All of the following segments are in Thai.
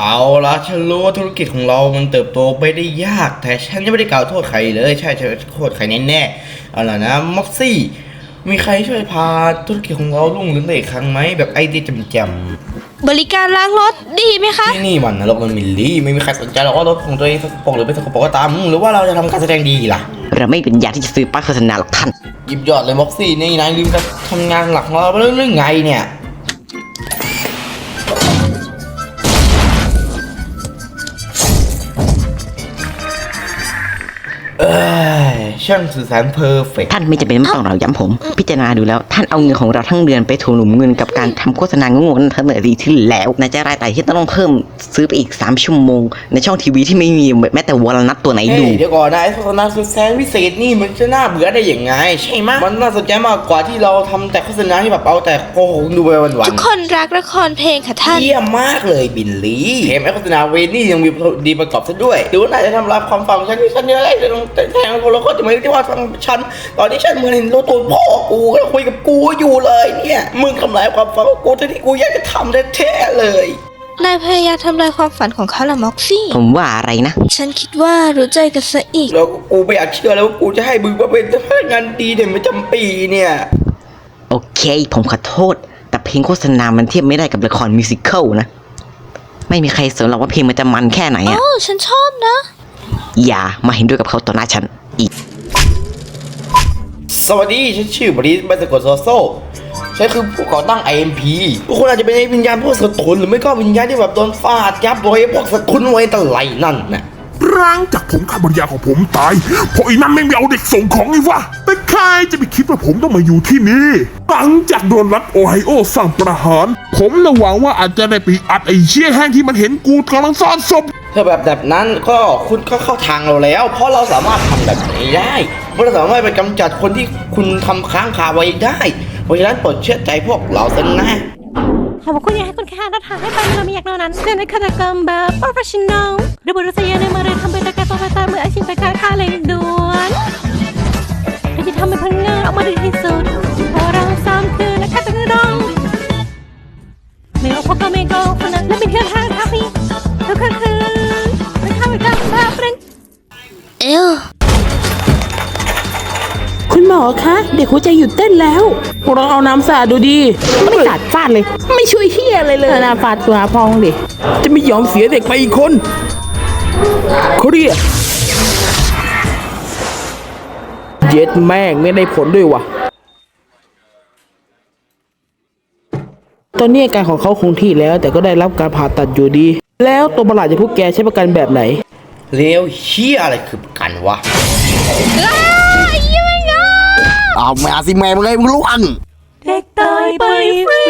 เอาละฉันรู้ว่าธุรกิจของเรามันเติบโตไปได้ยาก แต่ฉันยังไม่ได้กล่าวโทษใครเลย ใช่ฉันโทษใครแน่ๆเอาล่ะนะม็อกซี่ มีใครช่วยพาธุรกิจของเราลุ่งเรืองได้อีกครั้งไหมแบบไอเดียแจ่มบริการล้างรถดีไหมคะ ๆที่นี่มันนรกมันมิลลี่ ไม่มีใครสนใจหรอกว่ารถของตัวเองสกปรกหรือไม่สกปรกก็ตามหรือว่าเราจะทำการแสดงดีล่ะ เราไม่เป็นยาที่จะซื้อป้ายโฆษณาหรอกท่าน หยิบยอดเลยม็อกซี่ นี่นายลืมจะทำงานหลักของเราไปเรื่องไงเนี่ย เอ้ย ช่างสื่อสารเพอร์เฟกท่านไม่จำเป็นต้องเราย้ำผม พิจารณาดูแล้ว ท่านเอาเงินของเราทั้งเดือนไปถูหนุมเงินกับการทำโฆษณาโง่ๆนั้นทั้งเดือนดีที่แล้วนายจะรายจ่ายที่ต้องเพิ่มซื้อไปอีก 3 ชั่วโมง ในช่องทีวีที่ไม่มีแม้แต่วอลนัทตัวไหนเฮ้ดูยเดี๋ยวก่อนนะไอ้โฆษณาสุดแสนวิเศษนี่มันจะน่าเบื่อได้ยังไง ใช่ไหมยมันน่าสนใจมากกว่าที่เราทำแต่โฆษณาที่แบบเอาแต่โกหกดูไปวันๆ ทุกคนรักละครเพลงค่ะท่าน เยี่ยมมากเลยบิลลี่เทมไอโฆษณาเวนี่ยังมีดีประกอบซะด้วย ดูว่านายจะทำลายความฝันของฉันที่ฉันจะได้จะต้องแทงคนละคนจะไม่ที่ว่าฟังฉัน ตอนนี้ฉันเหมือนเห็นรถตัวพ่อกูก็คุยกับกูอยู่เลยเนี่ยมึงทำลายความฝันของกูทั้งที่กูอยากจะทำแท้ๆเลยนายพยายามทำลายความฝันของเขาละม็อกซี่ ผมว่าอะไรนะ ฉันคิดว่ารู้ใจกันซะอีก แล้วกูไม่อยากเชื่อแล้วว่ากูจะให้มึงมาเป็นพนักงานดีเด่นประจำปีเนี่ย โอเค ผมขอโทษ แต่เพลงโฆษณามันเทียบไม่ได้กับละครมิวสิควลนะ ไม่มีใครสนหรอกว่าเพลงมันจะมันแค่ไหนอะโอ้ฉันชอบนะ อย่ามาเห็นด้วยกับเขาต่อหน้าฉันอีก สวัสดีฉันชื่อบริสบัสกดโซโซฉันคือผู้ก่อตั้ง IMP พวกคุณอาจจะเป็นไอ้วิญญาณพวกสกุลหรือไม่ก็วิญญาณที่แบบโดนฟาดยับโดยไอ้พวกสกุลไว้ตะไลนั่นนะร่างจากผมข้าบรรยาของผมตาย เพราะไอ้นั่นไม่ไปเอาเด็กส่งของไอ้วะแต่ใครจะไปคิดว่าผมต้องมาอยู่ที่นี่หลังจากโดนรัฐโอไฮโอสั่งประหาร ผมนะหวังว่าอาจจะได้ไปอัดไอ้เชี่ยแห้งที่มันเห็นกูกำลังซ่อนศพ ถ้าแบบแบบนั้นก็คุณก็เข้าทางเราแล้ว เพราะเราสามารถทำแบบนี้ได้เราสามารถไปกำจัดคนที่คุณทำค้างคาไว้ได้ เพราะฉะนั้นโปรดเชื่อใจพวกเราซะนะหากว่าคุณอยากให้คุณค่ารัฐาให้ไปเรามีอยากเท่านั้นเรื่องในคาตกรรมแบบ professional หรือบริษัทในมาเรียนทำเป็นตะการตัวตามืออาชีพตะการค่าเลยดู เด็กหัวใจหยุดเต้นแล้วพวกเราเอาน้ำสาดดูดี ไม่สาดฟาดเลย ไม่ช่วยเฮียอะไรเลยน้ำฟาดตัวพองดิจะไม่ยอมเสียเด็กไปอีกคนเขาเรียกเย็ดแม่งไม่ได้ผลด้วยวะตอนนี้อาการของเขาคงที่แล้ว แต่ก็ได้รับการผ่าตัดอยู่ดี แล้วตัวประหลาดจะพวกแกใช้ประกันแบบไหนเลวเฮียอะไรคือประกันวะ เอามาสิแม่มึงเลยมึงรู้อันเด็กตายไปฟรี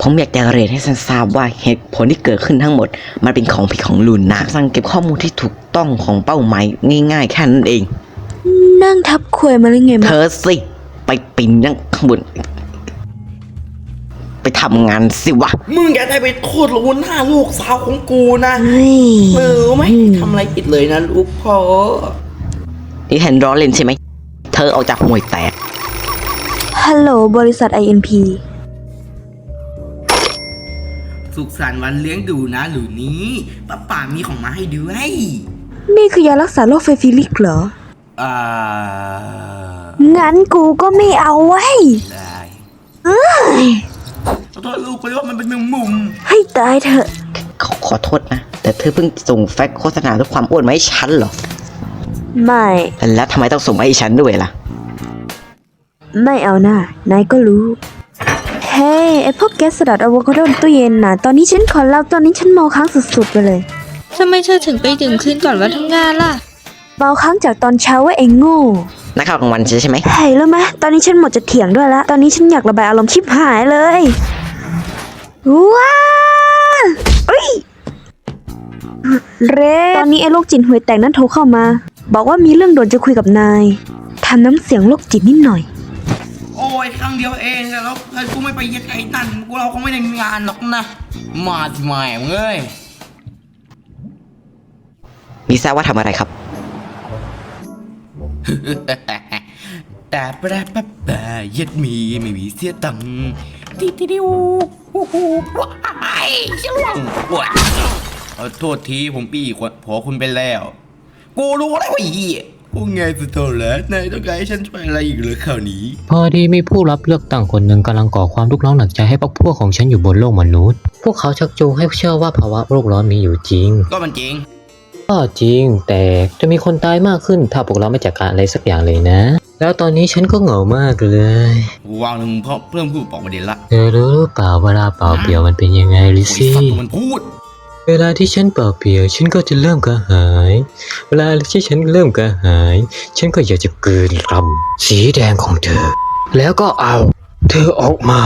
ผมอยากจะเรียนให้ท่านทราบว่าเหตุผลที่เกิดขึ้นทั้งหมด มันเป็นของผิดของลูน่าสั่งเก็บข้อมูลที่ถูกต้องของเป้าหมายง่ายๆแค่นั้นเอง นั่งทับควยมาหรือไงเธมาอสิ ไปปีนยังข้างบน ไปทำงานสิวะ มึงอย่าได้ไปโทษลูกหน้าลูกสาวของกูนะเฮ้ยเออไม่ทำอะไรผิดเลยนะลูกพ่อนี่แฮนด์ร้อเล่นใช่ไหมเธอออกจากห่วยแตก ฮัลโหลบริษัท INP สุขสันต์วันเลี้ยงดูนะหลูนี้ป้าป่ามีของมาให้ด้วย นี่คือยารักษาโรคไฟฟิลิกเหรอ อ่า งั้นกูก็ไม่เอาไว้ยได้ขอโทษลูกไปว่ามันเป็นมุมมุมให้ตายเถอะ ขอขอโทษนะ แต่เธอเพิ่งส่งแฟกซ์โฆษณาด้วยความอ้วนมาให้ฉันเหรอ ไม่ แล้วทำไมต้องส่งมาให้ฉันด้วยล่ะ ไม่เอาหน้านายก็รู้ เฮ้ยไอพวกแก๊สสลัดอะโวคาโดในตู้เย็นน่ะ ตอนนี้ฉันขอเล่าตอนนี้ฉันเมาค้างสุดๆไปเลย ทำไมเธอถึงไปดื่มคืนก่อนวันทำงานล่ะ เมาค้างจากตอนเช้าว่าเองโง่นักข่าวกลางวันใช่ไหม เฮ้ยรู้ไหมตอนนี้ฉันหมดจะเถียงด้วยละ ตอนนี้ฉันอยากระบายอารมณ์ชิบหายเลย ว้าวเอ้ย เรตอนนี้ไอ้โรคจิตห่วยแตกนั้นโทรเข้ามา บอกว่ามีเรื่องด่วนจะคุยกับนายทำน้ำเสียงโรคจิตนิดหน่อย โอ้ยครั้งเดียวเองแล้วแล้วกูไม่ไปเย็ดไอ้นั่นกูเราคงไม่ได้งานหรอกนะ มาสิแม่มึงเอ้ยมีทราบว่าทำอะไรครับ แต่ปะปะปะเย็ดมีไม่มีเสียตังค์ติดติดิวฮู้ฮู้ว้ายจะล่วงว้าเออโทษทีผมปีกว่าผัวคุณไปแล้ว กูรู้แล้วว่าไอ้เหี้ยพวกไงสุดโต่งแล้วนายต้องการให้ฉันช่วยอะไรอีกเหรือคราวนี้ พอดีมีผู้รับเลือกตั้งคนหนึ่งกำลังก่อความทุกข์ร้อนหนักใจให้พวกพวกของฉันอยู่บนโลกมนุษย์ พวกเขาชักจูงให้เชื่อว่าภาวะโลกร้อนมีอยู่จริง ก็มันจริง ก็จริง แต่จะมีคนตายมากขึ้นถ้าพวกเราไม่จัดการอะไรสักอย่างเลยนะ แล้วตอนนี้ฉันก็เหงามากเลยกูวางหนึ่งเพราะเพิ่มพูดบอกประเด็นละเธอรู้หรือเปล่าเวลาเปล่าเปลี่ยวมันเป็นยังไงลิโอ้ยซี่ สัตว์มันพูด เวลาที่ฉันเปล่าเปลี่ยวฉันก็จะเริ่มกระหาย เวลาที่ฉันเริ่มกระหาย ฉันก็อยากจะกลืนรำสีแดงของเธอ แล้วก็เอา เธอออกมา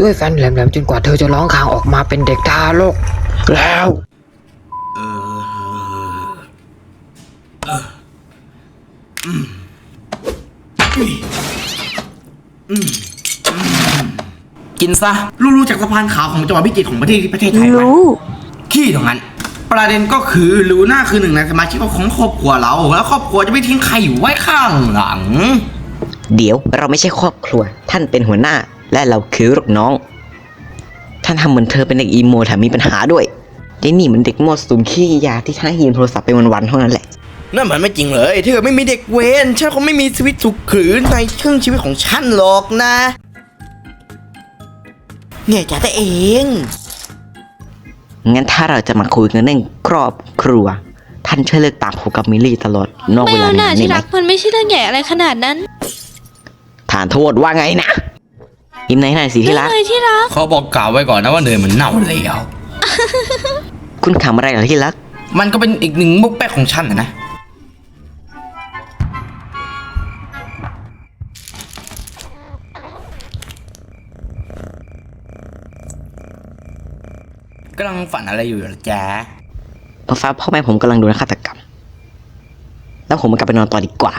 ด้วยฟันแหลมๆจนกว่าเธอจะร้องคางออกมาเป็นเด็กทารกแล้ว กินซะ รู้ๆจากสะพานขาวของจังหวัดพิจิตรของประเทศประเทศไทยไหม รู้ ขี้ตรงนั้น ประเด็นก็คือลูน่าคือหนึ่งในสมาชิกของครอบครัวเรา แล้วครอบครัวจะไม่ทิ้งใครอยู่ไว้ข้างหลัง เดี๋ยวเราไม่ใช่ครอบครัว ท่านเป็นหัวหน้า และเราคือลูกน้อง ท่านทำเหมือนเธอเป็นเด็กอีโมแถมมีปัญหาด้วยเจนี่เหมือนเด็กโมวสุมขี้ยาที่ท่านยืมโทรศัพท์ไปวันๆเท่านั้นแหละ นั่นมันไม่จริงเลยถ้าเกิดไม่มีเด็กเวนฉันคงไม่มีชีวิตสุขขืนในครึ่งชีวิตของฉันหรอกนะเนี่ยจ้าตัวเอง งั้นถ้าเราจะมาคุยกันเรื่องครอบครัว ท่านช่วยเลิกตามผมกับมิลลี่ตลอดนอกไม่เวลาเอาหงาน่านที่ได้ไหมรักมันไม่ใช่เรื่องใหญ่อะไรขนาดนั้นฐานโทษว่าไงนะยิ้มในหน่อยสิที่รักเรื่องอะไรที่รัก เขาบอกกล่าวไว้ก่อนนะว่าเนยมันเน่าแล้ว คุณขำอะไรเหรอที่รัก มันก็เป็นอีกหนึ่งมุกแป๊กของฉันนะนะ กำลังฝันอะไรอยู่เหรอจ๊ะเพราะฟ้าพ่อแม่ผมกำลังโดนฆาตกรรม แล้วผมมากลับไปนอนต่อดีกว่า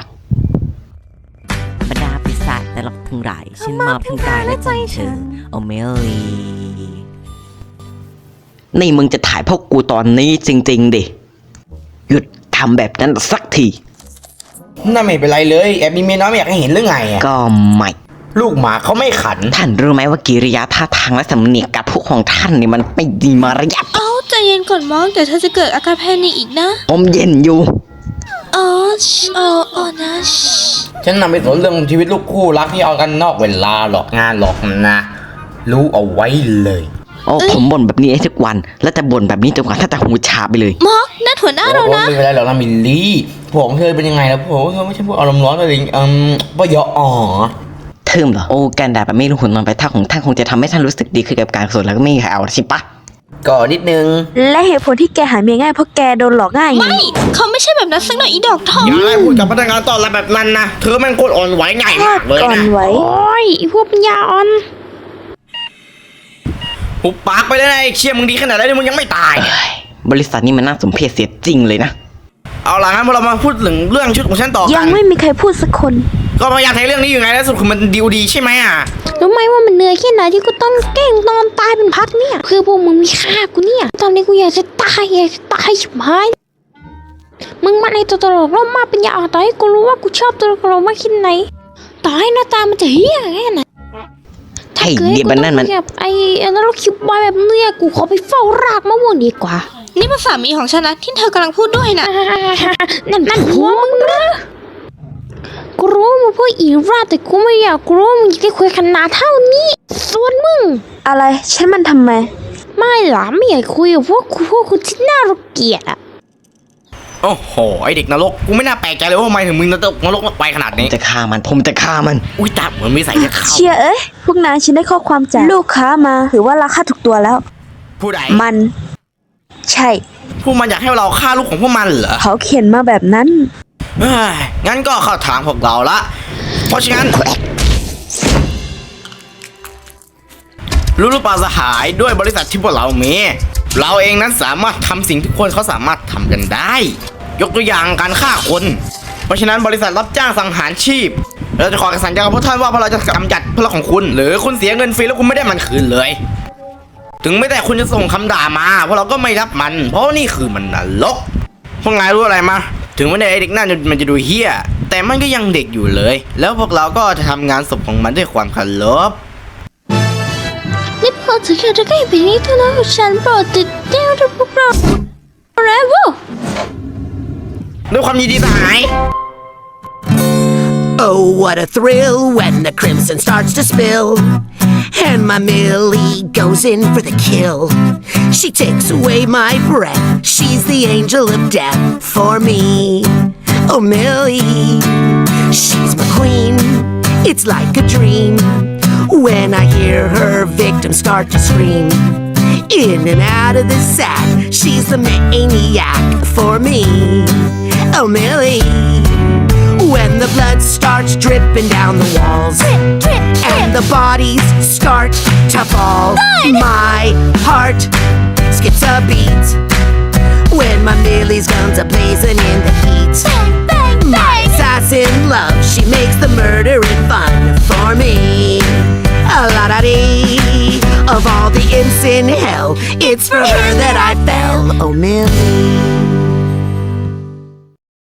บรรดาปีศาจแต่หลอกทั้งหลายฉันมาเพิ่งกายและใจเธอโอเมลีนี่มึงจะถ่ายพวกกูตอนนี้จริง ๆ ดิ หยุดทำแบบนั้นสักที น่าไม่เป็นไรเลย แอบมีเมียน้อยไม่อยากให้เห็นเรื่องไงอะก็ไม่ ลูกหมาเขาไม่ขัน ท่านรู้ไหมว่ากิริยาท่าทางและสำเนียงการพูดของท่านนี่มันไม่ดีมารยาทเอ้าใจเย็นก่อนมองเดี๋ยวเธอจะเกิดอาการแพนิคอีกนะอมเย็นอยู่ อ๋อชิอ๋ออ๋อนะชิฉันนำไปสนเรื่องชีวิตลูกคู่รักที่เอากันนอกเวลาหรอกงานหรอกนะ รู้เอาไว้เลย โอ้ผมบ่นแบบนี้ทุกวัน แล้วจะบ่นแบบนี้จนกว่าท่านจะหูชาไปเลย มอกนั่นหัวหน้าเราโอ้นะ ไม่เป็นไรหรอกนะมิลลี่ผมเธอเป็นยังไงแล้วผมเธอไม่ใช่พวกอารมณ์ร้อนอะไรอย่างอืมปะยออ๋อเทิมเหรอ โอ้การด่าแบบไม่รู้หุ่นนอนไปท่าของท่านคงจะทำให้ท่านรู้สึกดีขึ้นกับการสวดแล้วก็ไม่มีใครเอาใช่ปะก่อนนิดนึง และเหตุผลที่แกหาเมียง่ายเพราะแกโดนหลอกง่ายไงไม่เขาไม่ใช่แบบนั้นสักหน่อยอีดอกทองอย่าให้พูดกับพนักงานต้อนรับแบบนั้นนะเธอแม่งโคตรอ่อนไหวง่ายพลามาดกเลยก่อนนะไว้โอ้ยไอ้พวกปัญญาอ่อนหุบปากไปเลยนะไอ้เชี่ยมึงดีขนาดนั้นเลยมึงยังไม่ตายเนี่ยบริษัทนี้มันน่าสมเพชเสียจริงเลยนะ เอาล่ะงั้นพอเรามาพูดถึงเรื่องชุดของฉันต่อยักังน ไม่มีใครพูดสักคนก็พยายามใช้เรื่องนี้อยู่ไงแล้วสรุดคือมันดีลดีใช่ไหมอะ รู้ไหมว่ามันเหนื่อยแค่ไหนที่กูต้องแกล้งนอนตายเป็นพักเนี่ยเพื่อพวกมึงมีค่ากูเนี่ย ตอนนี้กูอยากจะตายอยากจะตายชิบหายมึงมาในตัวตลกแล้วมาเป็นยาอ่อนต่อให้กูรู้ว่ากูชอบตัวตลกมากแค่ไหนต่อให้หน้าตามันจะเฮี้ยแค่ไหนไอ้เดียบันนั่นมันถ้าเกิดให้กูต้องแบบไอ้ไอ้นรกคิวบอยแบบเนี้ยกูขอไปเฝ้ารากมะม่วงดีกว่า นี่เป็นสามีของฉันนะที่เธอกำลังพูดด้วยนะ นั่นนั่นหัวมึงนะกูรู้ว่ามึงพูดอีราแต่กูไม่อยากกูรู้ว่ามึงจะได้คุยขนาดเท่านี้ ส่วนมึง อะไรฉันมันทำไม ไม่หรอไม่อยากคุยกับพวกพวกคุณที่น่ารังเกียจอะโอ้โห ไอเด็กนรก กูไม่น่าแปลกใจเลยว่าทำไมถึงมึงนรกนรกไปขนาดนี้ จะฆ่ามัน ผมจะฆ่ามัน อุ้ยตาเหมือนมีใส่จะเข้าเชียเอ้ย พวกนายฉันได้ข้อความจากลูกค้ามาถือว่าราคาถูกตัวแล้ว ผู้ใด มัน ใช่ พวกมันอยากให้เราฆ่าลูกของพวกมันเหรอเขาเขียนมาแบบนั้นเฮ้ยงั้นก็เข้าทางพวกเราละ เพราะฉะนั้น รู้หรือเปล่าสหายด้วยบริษัทที่พวกเรามี เราเองนั้นสามารถทำสิ่งที่คนเขาสามารถทำกันได้ ยกตัวอย่างการฆ่าคน เพราะฉะนั้นบริษัทรับจ้างสังหารชีพ เราจะขอสัญญากับพวกท่านว่าพวกเราจะกำจัดพลังของคุณ หรือคุณเสียเงินฟรีแล้วคุณไม่ได้มันคืนเลย ถึงไม่แต่คุณจะส่งคำด่ามาพวกเราก็ไม่รับมัน เพราะนี่คือมันนรกพวกนายรู้อะไรมาถึงแม้ไอ้เด็กนั่นมันจะดูเฮี้ยแต่มันก็ยังเด็กอยู่เลย แล้วพวกเราก็จะทำงานศพของมันด้วยความเคารพนี่พอถึงจะใกล้ปีนี้เท่านั้นฉันโปรดติดเต้วทุกพวกเราแล้ววูด้วยความยินดีสหาย Oh, what a thrill when the crimson starts to spill. And my Millie goes in for the kill. She takes away my breath. She's the angel of death for me. Oh, Millie, she's my queen. It's like a dream when I hear her victims start to scream. In and out of the sack, she's the maniac for me. Oh, Millie. The blood starts dripping down the walls Drip, drip, drip. and the bodies start to fall, my heart skips a beat when my Millie's guns are blazing in the heat. Bang, bang, bang. My assassin love, she makes the murdering fun for me. A la da dee. Of all the imps in hell, it's for her that I fell. Oh, Millie.